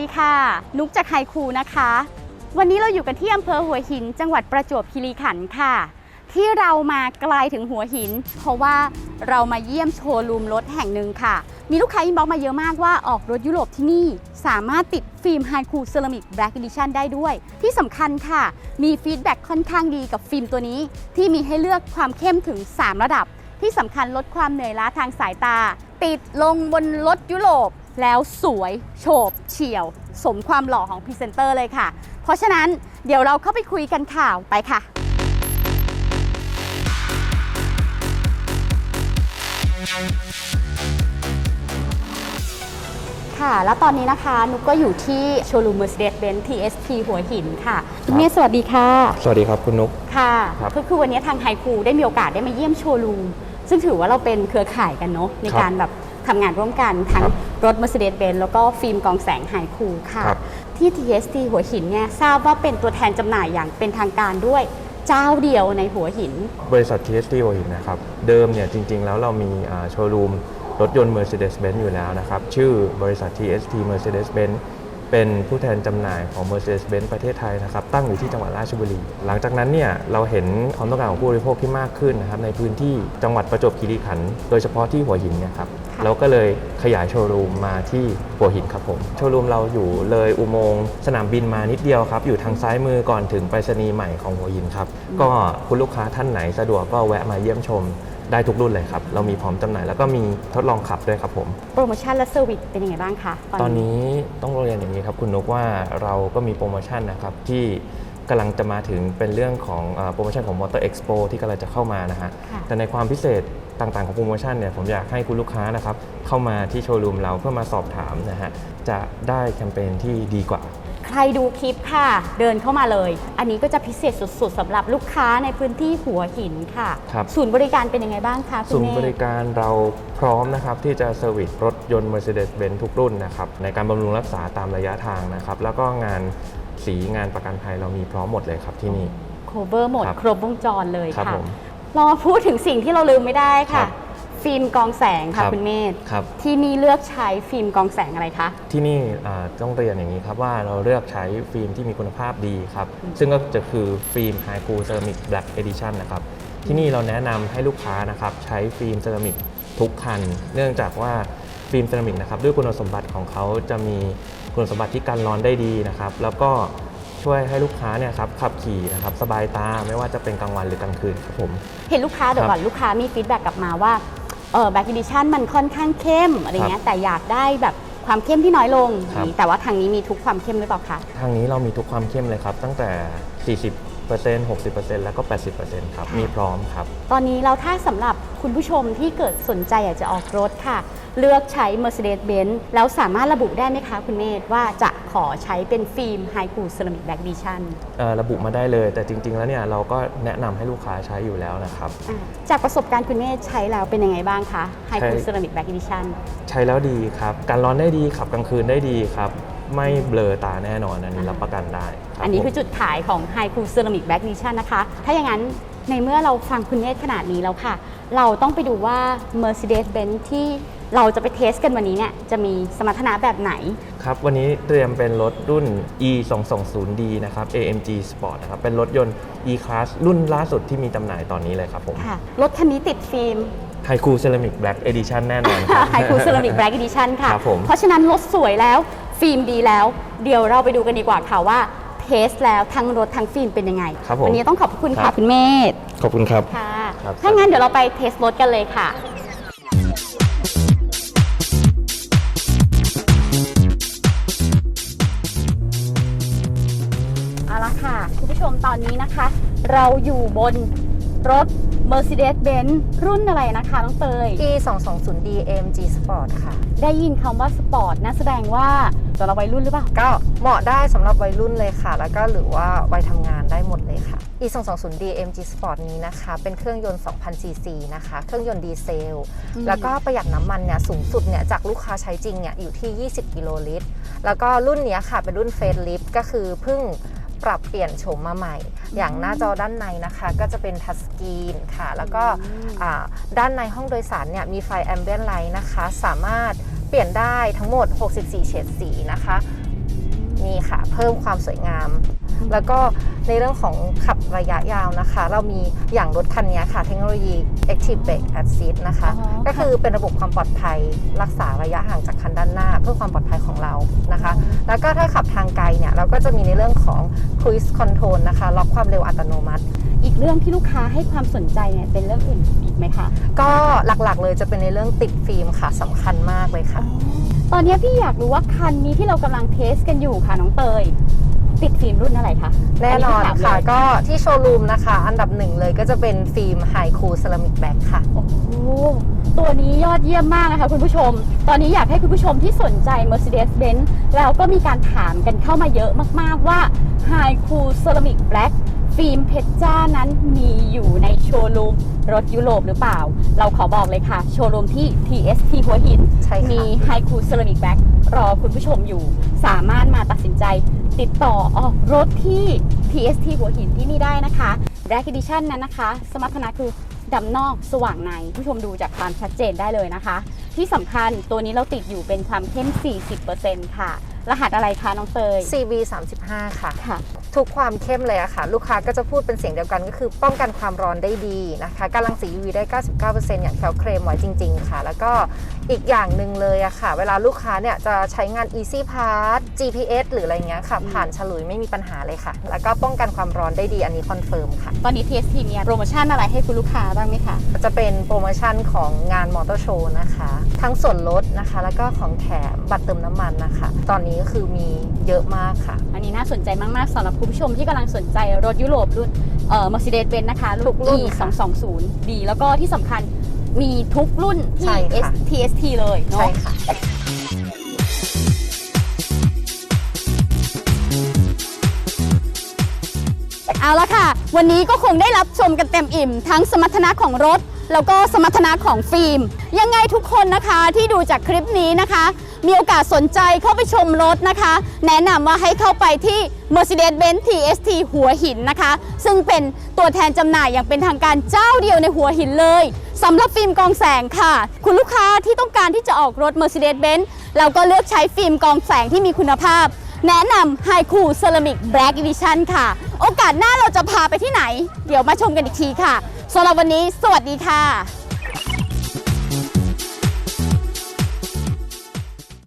ดีค่ะ นุกจากไฮคูนะคะ วันนี้เราอยู่กันที่อำเภอหัวหิน จังหวัดประจวบคีรีขันธ์ค่ะ ที่เรามาไกลถึงหัวหิน เพราะว่าเรามาเยี่ยมโชว์รูมรถแห่งหนึ่งค่ะ มีลูกค้าอินบ็อกมาเยอะมากว่าออกรถยุโรปที่นี่ สามารถติดฟิล์มไฮคูเซรามิกแบล็กดิชั่นได้ด้วย ที่สำคัญค่ะ มีฟีดแบ็กค่อนข้างดีกับฟิล์มตัวนี้ ที่มีให้เลือกความเข้มถึง 3 ระดับ ที่สำคัญลดความเหนื่อยล้าทางสายตา ติดลงบนรถยุโรป แล้วสวยโฉบเฉี่ยว สมความหล่อของพรีเซนเตอร์เลยค่ะ เพราะฉะนั้นเดี๋ยวเราเข้าไปคุยกันข่าวไปค่ะ ค่ะ แล้วตอนนี้นะคะ นุกก็อยู่ที่โชว์รูม Mercedes-Benz TSP หัวหินค่ะคุณเมย์สวัสดีค่ะ สวัสดีครับคุณนุก ค่ะครับ ก็คือวันนี้ทางไฮคูได้มีโอกาสได้มาเยี่ยมโชว์รูม ซึ่งถือว่าเราเป็นเครือข่ายกันเนาะในครับ การแบบ ทำงานร่วมกันทั้งครับรถ Mercedes-Benz แล้วก็ฟิล์มกองแสงไฮคูค่ะ ครับ ที่ TST หัวหินเนี่ยทราบว่าเป็นตัวแทนจำหน่ายอย่างเป็นทางการด้วยเจ้าเดียวในหัวหิน บริษัท TST หัวหินนะครับ เดิมเนี่ยจริง ๆ แล้วเรามีอ่าโชว์รูมรถยนต์ Mercedes-Benz อยู่แล้วนะครับ ชื่อบริษัท TST Mercedes-Benz เป็นผู้แทนจำหน่ายของ Mercedes-Benz ประเทศไทยนะครับ ตั้งอยู่ที่จังหวัดราชบุรี หลังจากนั้นเนี่ยเราเห็นความต้องการของผู้บริโภคที่มากขึ้นนะครับในพื้นที่จังหวัดประจวบคีรีขันธ์โดยเฉพาะที่หัวหินเนี่ยครับค่ะ เราก็เลยขยายโชว์รูมมาที่หัวหินครับผม โชว์รูมเราอยู่เลยอุโมงค์สนามบินมานิดเดียวครับ อยู่ทางซ้ายมือก่อนถึงไปรษณีย์ใหม่ของหัวหินครับ ก็คุณลูกค้าท่านไหนสะดวกก็แวะมาเยี่ยมชมได้ทุกรุ่นเลยครับ เรามีพร้อมจำหน่ายแล้วก็มีทดลองขับด้วยครับผม โปรโมชั่นและเซอร์วิสเป็นยังไงบ้างคะตอนนี้ต้องเรียนอย่างนี้ครับคุณนกว่าเราก็มีโปรโมชั่นนะครับที่ กำลังจะมาถึงเป็นเรื่องของเอ่อโปรโมชั่นของ Motor Expo ที่กำลังจะเข้ามานะฮะค่ะแต่ในความพิเศษต่างๆของโปรโมชั่นเนี่ยผมอยากให้คุณลูกค้านะครับเข้ามาที่โชว์รูมเราเพื่อมาสอบถามนะฮะจะได้แคมเปญที่ดีกว่า ใครดูคลิปค่ะ เดินเข้ามาเลย อันนี้ก็จะพิเศษสุด ๆสำหรับลูกค้าในพื้นที่หัวหินค่ะครับศูนย์บริการเป็นยังไงบ้างคะคุณศูนเมย์ฆบริการเราพร้อมนะครับที่จะเซอร์วิสรถยนต์ Mercedes-Benz ทุกรุ่นนะครับในการบำรุงรักษาตามระยะทางนะครับแล้วก็งาน สีงานประกันภัยเรามีพร้อมหมดเลยครับที่นี่ โคเวอร์หมดครับครบวงจรเลยครับค่ะผมเรามาพูดถึงสิ่งที่เราลืมไม่ได้ครัค่ะ บฟิล์มกองแสงครัค่ะบ คุณเมธครับ ที่นี่เลือกใช้ฟิล์มกองแสงอะไรคะ ที่นี่อ่าต้องเรียนอย่างนี้ครับว่าเราเลือกใช้ฟิล์มที่มีคุณภาพดีครับ ซึ่งก็จะคือฟิล์ม High Cool Ceramic Black Edition นะครับที่นี่เราแนะนำให้ลูกค้านะครับใช้ฟิล์มเซรามิกทุกคัน เนื่องจากว่าฟิล์มเซรามิกนะครับด้วยคุณสมบัติของเขาจะมี คุณสมบัติที่กันร้อนได้ดีนะครับ แล้วก็ช่วยให้ลูกค้าเนี่ยครับขับขี่นะครับสบายตาไม่ว่าจะเป็นกลางวันหรือกลางคืนครับผม เห็นลูกค้าเดี๋ยวครับก่อนลูกค้ามีฟีดแบ็กกลับมาว่าเออแบ็กดิชั่นมันค่อนข้างเข้มอะไรเงี้ยแต่อยากได้แบบความเข้มที่น้อยลงครับแต่ว่าทางนี้มีทุกความเข้มหรือเปล่าคะทางนี้เรามีทุกความเข้มเลยครับ ตั้งแต่ 40% 60%แล้วก็ 80%ครับ มีพร้อมครับ ตอนนี้เราถ้าสำหรับคุณผู้ชมที่เกิดสนใจอยากจะออกรถค่ะ เลือกใช้ Mercedes-Benz แล้วสามารถระบุได้ไหมคะคุณเมธว่าจะขอใช้เป็นฟิล์ม High Cool Ceramic Black Edition เอ่อระบุมาได้เลย แต่จริง ๆ แล้วเนี่ยเราก็แนะนำให้ลูกค้าใช้อยู่แล้วนะครับ อะจากประสบการณ์คุณเมธใช้แล้วเป็นยังไงบ้างคะ High Cool ใช้ Ceramic Black Edition ใช้แล้วดีครับ การร้อนได้ดีขับกลางคืนได้ดีครับ ไม่เบลอตาแน่นอนอันนี้รับประกันได้รับอันนี้ผมคือจุดขายของ High Cool Ceramic Black Edition นะคะ ถ้าอย่างนั้นในเมื่อเราฟังคุณเนธขนาดนี้แล้วค่ะ เราต้องไปดูว่า Mercedes-Benz ที่เราจะไปเทสกันวันนี้เนี่ยจะมีสมรรถนะแบบไหน ครับ วันนี้เตรียมเป็นรถรุ่น e 2 2 0 d นะครับ AMG Sport นะครับ เป็นรถยนต์ e class รุ่นล่าสุดที่มีจำหน่ายตอนนี้เลยครับผมค่ะ รถคันนี้ติดฟิล์ม High Cool Ceramic Black Edition แน่นอนครับ High Cool Ceramic Black Edition ค่ะ ครับผมเพราะฉะนั้นรถสวยแล้ว ฟิล์มดีแล้ว เดี๋ยวเราไปดูกันดีกว่าค่ะว่าเทสแล้วทั้งรถทั้งฟิล์มเป็นยังไงครับผม วันนี้ต้องขอบคุณครัค่ะบคุณเมธขอบคุณครับ ค่ะ ครับ ถ้างั้นเดี๋ยวเราไปเทสรถกันเลยค่ะ เอาละค่ะ คุณผู้ชมตอนนี้นะคะ เราอยู่บนรถ Mercedes-Benz รุ่นอะไรนะคะน้องเตยที่ 220D AMG Sport ค่ะ ได้ยินคำว่าสปอร์ตนะแสดงว่าตัวเราวัยรุ่นหรือเปล่า ก็เหมาะได้สำหรับวัยรุ่นเลยค่ะ แล้วก็หรือว่าวัยทำงานได้หมดเลยค่ะ e 2 2 0 d AMG Sport นี้นะคะ เป็นเครื่องยนต์ 2,000ซีซีนะคะ เครื่องยนต์ดีเซลอืมแล้วก็ประหยัดน้ำมันเนี่ยสูงสุดเนี่ยจากลูกค้าใช้จริงเนี่ยอยู่ที่ 20 กิโลลิตร แล้วก็รุ่นเนี้ยค่ะเป็นรุ่นเฟ e ลิฟก็คือเพิ่ง ปรับเปลี่ยนโฉมมาใหม่ อย่างหน้าจอด้านในนะคะ ก็จะเป็นทัชสกรีนค่ะ แล้วก็อ่าด้านในห้องโดยสารเนี่ยมีไฟแอมเบียนไลท์นะคะ สามารถเปลี่ยนได้ทั้งหมด 64 เฉดสีนะคะ มีค่ะ เพิ่มความสวยงาม แล้วก็ในเรื่องของขับระยะยาวนะคะ เรามีอย่างรถคันนี้ค่ะ เทคโนโลยี Active Brake Assist นะคะอ๋อค่ะก็คือเป็นระบบความปลอดภัยรักษาระยะห่างจากคันด้านหน้า เพื่อความปลอดภัยของเรานะคะ แล้วก็ถ้าขับทางไกลเนี่ยเราก็จะมีในเรื่องของ Cruise Control นะคะล็อกความเร็วอัตโนมัติอีกเรื่องที่ลูกค้าให้ความสนใจเนี่ยเป็นเรื่องอื่นอีกไหมคะ ก็หลักๆเลยจะเป็นในเรื่องติดฟิล์มค่ะสำคัญมากเลยค่ะ ตอนนี้พี่อยากรู้ว่าคันนี้ที่เรากำลังเทสกันอยู่ค่ะน้องเตย ติดฟิล์มรุ่นอะไรคะแน่นอนพี่ถามเลยค่ะก็ที่โชว์รูมนะคะ อันดับหนึ่งเลยก็จะเป็นฟิล์ม High Cool Ceramic Black ค่ะ โอ้โหตัวนี้ยอดเยี่ยมมากนะคะคุณผู้ชม ตอนนี้อยากให้คุณผู้ชมที่สนใจ Mercedes-Benz แล้วก็มีการถามกันเข้ามาเยอะมากๆว่า High Cool Ceramic Black ฟิล์มเพชรจ้านั้นมีอยู่ในโชว์รูมรถยุโรปหรือเปล่า เราขอบอกเลยค่ะ โชว์รูมที่ TST หัวหิน ใช่ค่ะ มี High Cool Ceramic Black รอคุณผู้ชมอยู่ สามารถมาตัดสินใจ ติดต่อออกรถที่ TST หัวหินที่นี่ได้นะคะ Black Edition นั้นนะคะ สมรรถนะคือดำนอกสว่างใน ผู้ชมดูจากความชัดเจนได้เลยนะคะ ที่สำคัญตัวนี้เราติดอยู่เป็นความเข้ม 40%ค่ะ รหัสอะไรคะน้องเตย CB 35ค่ะ ค่ะ ทุกความเข้มเลยอะค่ะ ลูกค้าก็จะพูดเป็นเสียงเดียวกันก็คือป้องกันความร้อนได้ดีนะคะกำลังสี UV ได้ 99%อย่างแคลเคลมไว้จริง ๆ ค่ะ แล้วก็อีกอย่างหนึ่งเลยอะค่ะ เวลาลูกค้าเนี่ยจะใช้งาน Easy Pass GPS หรืออะไรเงี้ยค่ะอืมผ่านฉลุยไม่มีปัญหาเลยค่ะ แล้วก็ป้องกันความร้อนได้ดีอันนี้คอนเฟิร์มค่ะ ตอนนี้ TST มีโปรโมชั่นอะไรให้คุณลูกค้าบ้างไหมคะ จะเป็นโปรโมชั่นของงานมอเตอร์โชว์นะคะ ทั้งส่วนลดนะคะ แล้วก็ของแถมบัตรเติมน้ำมันนะคะ ตอนนี้ก็คือมีเยอะมากค่ะ อันนี้น่าสนใจมาก ๆสำหรับคุณผู้ชมที่กำลังสนใจรถยุโรปรุ่นเอ่อ Mercedes-Benz นะคะทุกรุ่น E ค่ะ2 2 0ดีแล้วก็ที่สำคัญมีทุกรุ่นใช่ที่ ค่ะ S TST เลยใช่เนาะ ค่ะ เอาละค่ะ วันนี้ก็คงได้รับชมกันเต็มอิ่ม ทั้งสมรรถนะของรถ แล้วก็สมรรถนะของฟิล์ม ยังไงทุกคนนะคะที่ดูจากคลิปนี้นะคะ มีโอกาสสนใจเข้าไปชมรถนะคะ แนะนำว่าให้เข้าไปที่ Mercedes-Benz TST หัวหินนะคะ ซึ่งเป็นตัวแทนจำหน่ายอย่างเป็นทางการเจ้าเดียวในหัวหินเลยสำหรับฟิล์มกองแสงค่ะ คุณลูกค้าที่ต้องการที่จะออกรถ Mercedes-Benz เราก็เลือกใช้ฟิล์มกองแสงที่มีคุณภาพ แนะนำ High Cool Ceramic Black Edition ค่ะ โอกาสหน้าเราจะพาไปที่ไหน เดี๋ยวมาชมกันอีกทีค่ะสำหรับวันนี้ สวัสดีค่ะ